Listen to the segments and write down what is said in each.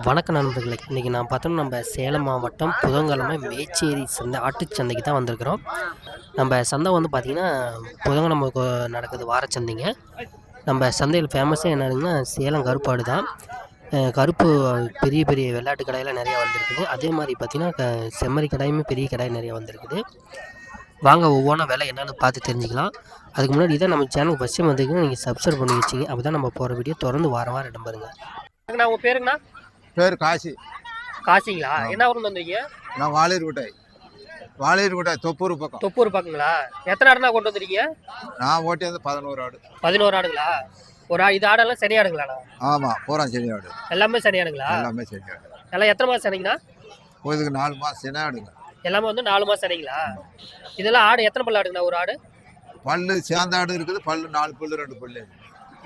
வணக்கம் நண்பர்களே இன்றைக்கி நான் பார்த்தோம் நம்ம சேலம் மாவட்டம் புதன்கிழமை மேச்சேரி சந்தை ஆட்டுச்சந்தைக்கு தான் வந்திருக்கிறோம். நம்ம சந்தை வந்து பார்த்திங்கன்னா புதன்கிழமை நடக்குது நடக்குது வாரச்சந்தைங்க நம்ம சந்தையில் ஃபேமஸாக என்னதுன்னா சேலம் கருப்பாடு தான். கருப்பு பெரிய பெரிய வெள்ளாட்டு கடையெல்லாம் நிறையா வந்திருக்குது. அதே மாதிரி பார்த்திங்கன்னா செம்மறி கடாயுமே பெரிய கடாய் நிறையா வந்திருக்குது. வாங்க ஒவ்வொன்றா விலை என்னென்னு பார்த்து தெரிஞ்சுக்கலாம். அதுக்கு முன்னாடி தான் நம்ம சேனலுக்கு ஃபஸ்ட்டு டைம் நீங்கள் சப்ஸ்கிரைப் பண்ணி வச்சிங்க. அப்போ தான் நம்ம போகிற வீடியோ தொடர்ந்து வாரம் வாரம் இடம் பாருங்கள் உங்கள் பேருங்கண்ணா? பேர் காசி. காசிங்களா? என்ன ஊர்ல வந்தீங்க? நான் வாளியர்குட்டை வாளியர்குட்டை தொப்பூர் பக்கம். தொப்பூர் பக்கங்களா? எத்தனை ஆடுனா கொண்டு வந்திருக்கீங்க? நான் ஓட்டி வந்து பதினோரு ஆடு. பதினோரு ஆடுங்களா? ஒரு இது ஆடெல்லாம் சனி ஆமாம் பூரா செடி ஆடு. எல்லாமே சனி ஆடுங்களா? எல்லாமே செடி ஆடு. எல்லாம் எத்தனை மாதம் சனிங்கண்ணா? இதுக்கு நாலு மாதம் சின்ன ஆடுங்க. எல்லாமே வந்து நாலு மாதம் சனிங்களா? இதெல்லாம் ஆடு எத்தனை பல்லு ஆடுங்கண்ணா ஒரு ஆடு? பல்லு சேர்ந்த ஆடு இருக்குது பல்லு நாலு பல்லு ரெண்டு பல்லு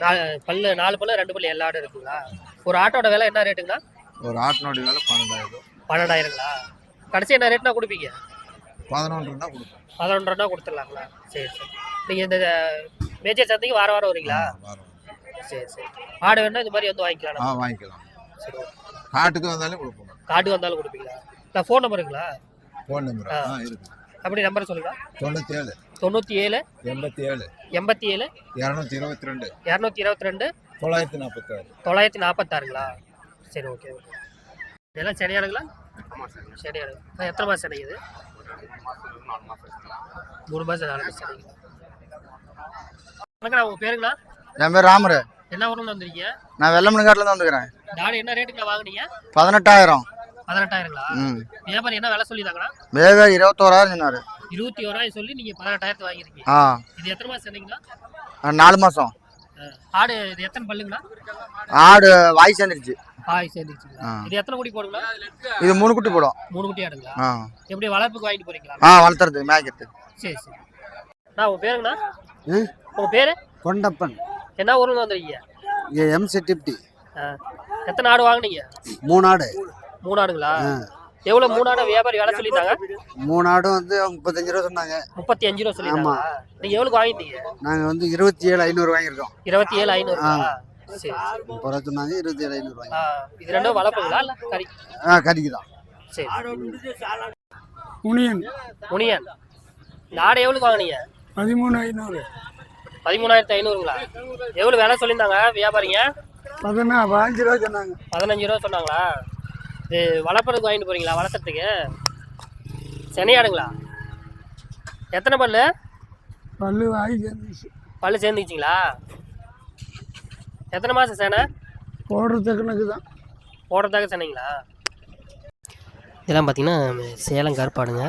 நாலு பல்லு நாலு பல்லு ரெண்டு பல்லு எல்லா ஆடும் இருக்குங்களா? ஒரு ஆட்டோட விலை என்ன ரேட்டுங்கண்ணா? ஒரு ஆட்டினோட வேலை பன்னெண்டாயிரம். பன்னெண்டாயிரங்களா? கடைசி என்ன ரேட்னா கொடுப்பீங்க? பதினொன்றுனா கொடுப்போம். பதினொன்றரை கொடுத்துடலாங்களா? சரி சரி. நீங்கள் இந்த மேஜர் சந்தைக்கு வாரம் வாரம் வரீங்களா? வரோம் சரி சரி. ஆடு வேணா இது மாதிரி வந்து வாங்கிக்கலாம் ஆ. வாங்கிக்கலாம். சரி. காட்டுக்கு வந்தாலும் கொடுப்போம். காட்டுக்கு வந்தாலும் கொடுப்பீங்களா? இல்லை ஃபோன் நம்பருங்களா ஃபோன் நம்பர் ஆ. ஆ இருக்குது அப்படி நம்பர் சொல்லுங்க தொண்ணூற்றி ஏழு தொண்ணூற்றி ஏழு எண்பத்தி ஏழு எண்பத்தி ஏழு இரநூத்தி இருபத்தி ரெண்டு. இரநூத்தி இருபத்தி ரெண்டு தொள்ளாயிரத்தி நாற்பத்தாறு. தொள்ளாயிரத்தி நாற்பத்தாறுங்களா? சரி ஓகே ஓகே இதெல்லாம் சரியானுங்களா சரியானு எத்தனை மாதம் சரியுது மூணு மாதம் நாலு மாதம் சரிங்களா வணக்கண்ணா உங்கள் பேருங்களா? என் பேர் ராமரு. என்ன ஊர்ல வந்திருக்கீங்க? நான் வெள்ளமணிக்காட்டில் தான் வந்துக்கிறேன் நாடு என்ன ரேட்டுக்கு வாங்குனீங்க? பதினெட்டாயிரம். பதினெட்டாயிரங்களா? ம். வியாபாரி என்ன விலை சொல்லிதாங்களா வேக இருபத்தோராயிரம் சொன்னார். இருபத்தி ஓராயிரம் சொல்லி நீங்கள் பதினெட்டாயிரத்து வாங்கியிருக்கீங்க. ஆ. இது எத்தனை மாதம் சொன்னீங்களா நாலு மாதம் ஆடு இது எத்தனை பல்லுங்களா? ஆடு வாய் சேர்ந்துருச்சு. ஆய் சேர்ந்துச்சுங்களா. இது எத்தனை குடி போடுங்களா? இது மூணு குட்டி போடும். மூணு குட்டி ஆடுங்களா? எப்படி வளர்ப்புக்கு வாங்கிட்டு போறீங்களா? ஆ வளர்த்துறது மேய்க்கிறது. சரி சரி. நான் உங்க பேருங்கண்ணா? உங்க பேரு? கொண்டப்பன். என்ன ஊர்ல வந்துருக்கீங்க? எம் செட்டிப்டி ஆ. எத்தனை ஆடு வாங்குனீங்க? மூணு ஆடு. மூணு ஆடுங்களா? எவ்வளவு மூணு ஆடு வியாபாரி வேலை சொல்லியிருந்தாங்க? மூணு ஆடும் வந்து முப்பத்தஞ்சு ரூபா சொன்னாங்க. முப்பத்தி அஞ்சு ரூபா சொல்லியிருந்தாங்க நீங்க எவ்வளவு வாங்கிட்டீங்க? நாங்கள் வந்து இருபத்தி ஏழு ஐநூறு வாங்கியிருக்கோம். இருபத்தி ஏழு ஐநூறு ரூபா சொன்னாங்க இருபத்தி ஏழு இது ரெண்டும் வளர்ப்புங்களா இல்ல கறி ஆ கறிக்கு தான். சரி. முனியன் முனியன் இந்த ஆடு எவ்வளவு வாங்குனீங்க? பதிமூணு ஐநூறு. பதிமூணாயிரத்தி ஐநூறுங்களா? எவ்வளவு வேலை சொல்லியிருந்தாங்க வியாபாரிங்க? பதினா பாஞ்சு ரூபா சொன்னாங்க. பதினஞ்சு ரூபா சொன்னாங்களா? இது வளர்ப்புறதுக்கு வாங்கிட்டு போறீங்களா வளர்த்துறதுக்கு சென்னை ஆடுங்களா எத்தனை பல்லு? பல்லு வாங்கி சேர்ந்துச்சு. பல்லு சேர்ந்துச்சிங்களா எத்தனை மாதம் சேனை? போடுறதுக்கு தான். போடுறதாக சொன்னீங்களா இதெல்லாம் பார்த்தீங்கன்னா சேலம் கருப்பாடுங்க.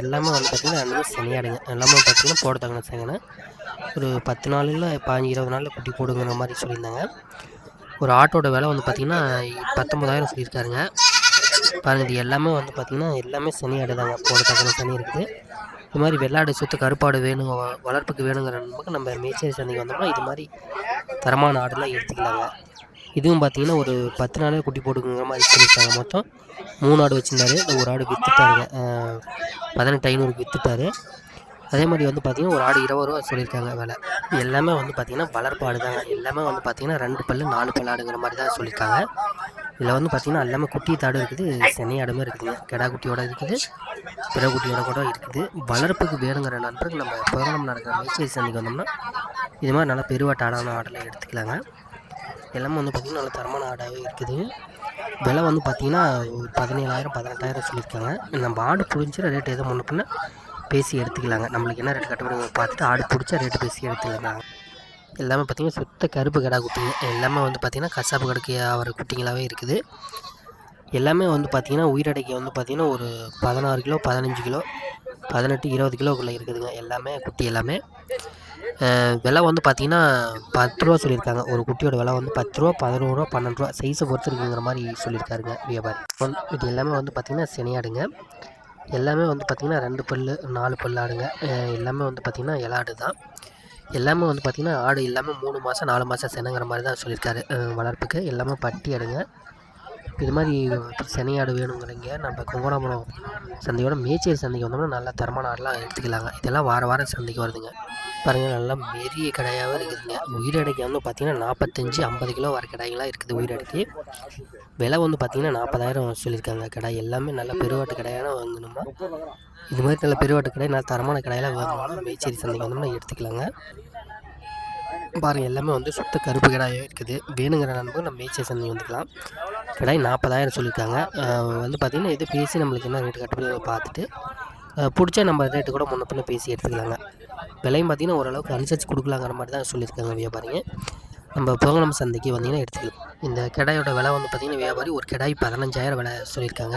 எல்லாமே வந்து பார்த்தீங்கன்னா எல்லாமே சனியாடுங்க. எல்லாமே பார்த்தீங்கன்னா போடுறதாங்க சேங்கண்ணே ஒரு பத்து நாளில் பாஞ்சு இருபது நாளில் குட்டி போடுங்கிற மாதிரி சொல்லியிருந்தாங்க. ஒரு ஆட்டோட விலை வந்து பார்த்தீங்கன்னா பத்தொம்பதாயிரம் சொல்லியிருக்காருங்க. பாருங்க இது எல்லாமே வந்து பார்த்தீங்கன்னா எல்லாமே சனி ஆடு தாங்க போடுறதாங்க சனி இருக்குது. இது மாதிரி வெள்ளாடு சுத்த கருப்பாடு வேணும் வளர்ப்புக்கு வேணுங்கிற நமக்கு நம்ம மேய்ச்சல் சந்தைக்கு வந்தோம்னா இது மாதிரி தரமான ஆடுலாம் எடுத்துக்கலாங்க. இதுவும் பார்த்தீங்கன்னா ஒரு பத்து நாளே குட்டி போட்டுக்குங்கிற மாதிரி சொல்லியிருக்காங்க. மொத்தம் மூணு ஆடு வச்சுருந்தாரு. ஒரு ஆடு விற்றுட்டாருங்க பதினெட்டு ஐநூறுக்கு விற்றுட்டாரு அதே மாதிரி வந்து பார்த்தீங்கன்னா ஒரு ஆடு இருபது ரூபா சொல்லியிருக்காங்க விலை. எல்லாமே வந்து பார்த்தீங்கன்னா வளர்ப்பு ஆடு தாங்க எல்லாமே வந்து பார்த்தீங்கன்னா ரெண்டு பல்லு நாலு பல்லு ஆடுங்கிற மாதிரி தான் சொல்லியிருக்காங்க. இதில் வந்து பார்த்தீங்கன்னா எல்லாமே குட்டி தாடு இருக்குது சென்னை ஆடுமே இருக்குதுங்க கெடா குட்டியோட இருக்குது பிற குட்டியோட கூட இருக்குது. வளர்ப்புக்கு வேணுங்கிற நண்பர்கள் நம்ம புதனம் நடக்கிற மேய்ச்சல் சந்தைக்கு வந்தோம்னா இது மாதிரி நல்லா பெருவாட்டு ஆடான ஆடெல்லாம் எடுத்துக்கலாங்க. எல்லாமே வந்து பார்த்திங்கன்னா நல்ல தரமான ஆடாகவே இருக்குது. விலை வந்து பார்த்திங்கன்னா ஒரு பதினேழாயிரம் பதினெட்டாயிரம் சொல்லியிருக்காங்க. நம்ம ஆடு பிடிச்சிட ரேட் எதுவும் முன்ன பின்ன பேசி எடுத்துக்கலாங்க. நம்மளுக்கு என்ன ரேட் கட்டுப்படுங்க பார்த்துட்டு ஆடு பிடிச்சா ரேட்டு பேசி எடுத்துக்கலாங்க. எல்லாமே பார்த்திங்கன்னா சுத்த கருப்பு கடா குட்டிங்க எல்லாமே வந்து பார்த்திங்கன்னா கசாப்பு கடைக்கு ஆகிற குட்டிங்களாகவே இருக்குது. எல்லாமே வந்து பார்த்திங்கன்னா உயிரடைக்கு வந்து பார்த்திங்கன்னா ஒரு பதினாறு கிலோ பதினஞ்சு கிலோ பதினெட்டு இருபது கிலோக்குள்ளே இருக்குதுங்க. எல்லாமே குட்டி எல்லாமே. விலை வந்து பார்த்தீங்கன்னா பத்து ரூபா சொல்லியிருக்காங்க. ஒரு குட்டியோட விலை வந்து பத்து ரூபா பதினோரு ரூபா பன்னெண்டு ரூபா. சைஸை பொறுத்து இருக்குங்கிற மாதிரி சொல்லியிருக்காருங்க. வியாபாரி இது எல்லாமே வந்து பார்த்திங்கன்னா சினையாடுங்க. எல்லாமே வந்து பார்த்திங்கன்னா ரெண்டு பல் நாலு பல் ஆடுங்க. எல்லாமே வந்து பார்த்திங்கன்னா இலாடு தான் எல்லாமே வந்து பார்த்திங்கன்னா ஆடு எல்லாமே மூணு மாதம் நாலு மாதம் செனங்கிற மாதிரி தான் சொல்லியிருக்காரு. வளர்ப்புக்கு எல்லாமே பட்டி ஆடுங்க இது மாதிரி செனையாடு வேணுங்கிறீங்க. நம்ம குங்குணாபுரம் சந்தையோட மேச்சேரி சந்தைக்கு வந்தோம்னா நல்ல தரமான ஆடெலாம் எடுத்துக்கலாங்க. இதெல்லாம் வார வாரம் சந்தைக்கு வருதுங்க. பாருங்கள் நல்லா பெரிய கடாயாகவே இருக்குதுங்க. உயிரடைக்கு வந்து பார்த்தீங்கன்னா நாற்பத்தஞ்சு ஐம்பது கிலோ வர கடாய்களாம் இருக்குது உயிரடைக்கு. விலை வந்து பார்த்திங்கன்னா நாற்பதாயிரம் சொல்லியிருக்காங்க. கடாய் எல்லாமே நல்ல பெருவாட்டு கடாயான வாங்கணுமா? இது மாதிரி நல்ல பெருவாட்டு கடை நல்ல தரமான கடையெல்லாம் வாங்கணும்னா மேச்சேரி சந்தைக்கு வந்தோம்னா எடுத்துக்கலாங்க. பாருங்கள் எல்லாமே வந்து சுத்த கருப்பு கடாயே இருக்குது. வேணுங்கிற நண்பர் நம்ம மேச்சேரி சந்தைக்கு வந்துக்கலாம். கடாய் நாற்பதாயிரம் சொல்லியிருக்காங்க. வந்து பார்த்திங்கன்னா இது பேசி நம்மளுக்கு என்ன ரேட்டு கட்டுப்படி பார்த்துட்டு பிடிச்சா நம்ம ரேட்டு கூட முன்ன பின்ன பேசி எடுத்துக்கலாங்க. விலையும் பார்த்திங்கன்னா ஓரளவுக்கு அனுசரித்து கொடுக்கலாங்கிற மாதிரி தான் சொல்லியிருக்காங்க வியாபாரிங்க. நம்ம புதங்குளம் சந்தைக்கு வந்தீங்கன்னா எடுத்துக்கலாம். இந்த கிடாயோட விலை வந்து பார்த்திங்கன்னா வியாபாரி ஒரு கிடாய் பதினஞ்சாயிரம் விலை சொல்லியிருக்காங்க.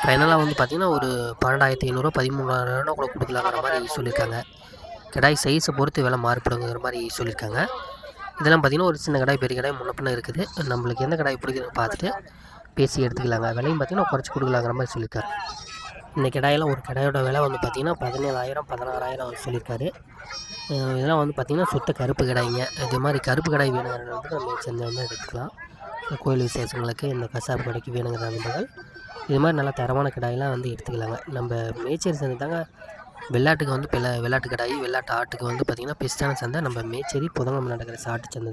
ஃபைனலாக வந்து பார்த்திங்கன்னா ஒரு பன்னெண்டாயிரத்தி ஐநூறுரூவா பதிமூணாயிரம் கூட கொடுக்கலாங்கிற மாதிரி சொல்லியிருக்காங்க. கிடாய் சைஸை பொறுத்து விலை மாறுபடுங்கிற மாதிரி சொல்லியிருக்காங்க. இதெல்லாம் பார்த்திங்கன்னா ஒரு சின்ன கடாய் பெரிய கடாய் முன்ன இருக்குது. நம்மளுக்கு எந்த கடாய் பிடிக்குதுன்னு பார்த்துட்டு பேசி எடுத்துக்கலாங்க. விலையும் பார்த்திங்கன்னா குறைச்சி கொடுக்கலாங்கிற மாதிரி சொல்லியிருக்காரு இந்த கடாயெல்லாம் ஒரு கடையோட விலை வந்து பார்த்திங்கன்னா பதினேழாயிரம் பதினாறாயிரம் சொல்லியிருக்காரு. இதெல்லாம் வந்து பார்த்திங்கன்னா சுத்த கருப்பு கடைங்க இது மாதிரி கருப்பு கடை வேணுங்கிறதுக்கு நம்ம செஞ்சு வந்து எடுத்துக்கலாம். இந்த கோயில் விசேஷங்களுக்கு இந்த கசாப்பு கடைக்கு வேணுங்கிற நண்பர்கள் இது மாதிரி நல்ல தரமான கடாயெல்லாம் வந்து எடுத்துக்கலாங்க. நம்ம மேச்சேரி சந்தை தாங்க வெள்ளாட்டுக்கு வந்து பிள்ள வெள்ளாட்டு கடாய் வெள்ளாட்டு ஆட்டுக்கு வந்து பார்த்திங்கன்னா பெஸ்ட்டான சந்தை. நம்ம மேச்சேரி புதங்கம் நடக்கிற சாட்டு சந்தை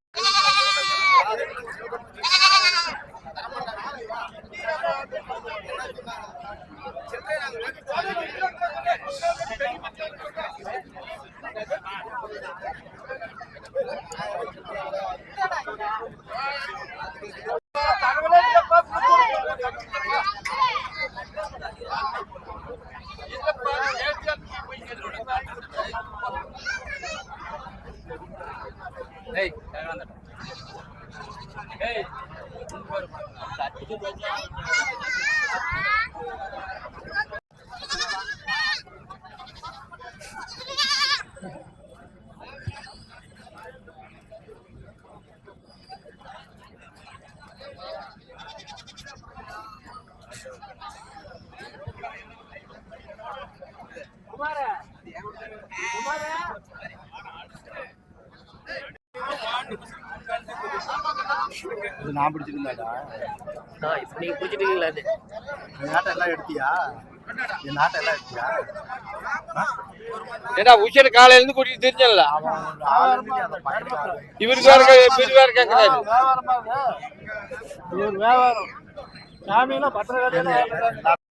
புடிச்சிட்டு வந்து விக்கிறது இங்க Hey, இது நான் பிடிச்சிருந்தாடா. நீங்கள் பிடிச்சிட்டீங்களா அது? என் நாட்டை எல்லாம் எடுத்தியா? என் நாட்டை எல்லாம் எடுத்தியா ஏடா உஷர் காலையில இருந்து கூட்டிட்டு தெரிஞ்சல இவருக்கு வேற இவருக்கு வேற கேக்குறாரு வியாபாரம் இவர் வியாபாரம். சாமியெல்லாம் பத்திர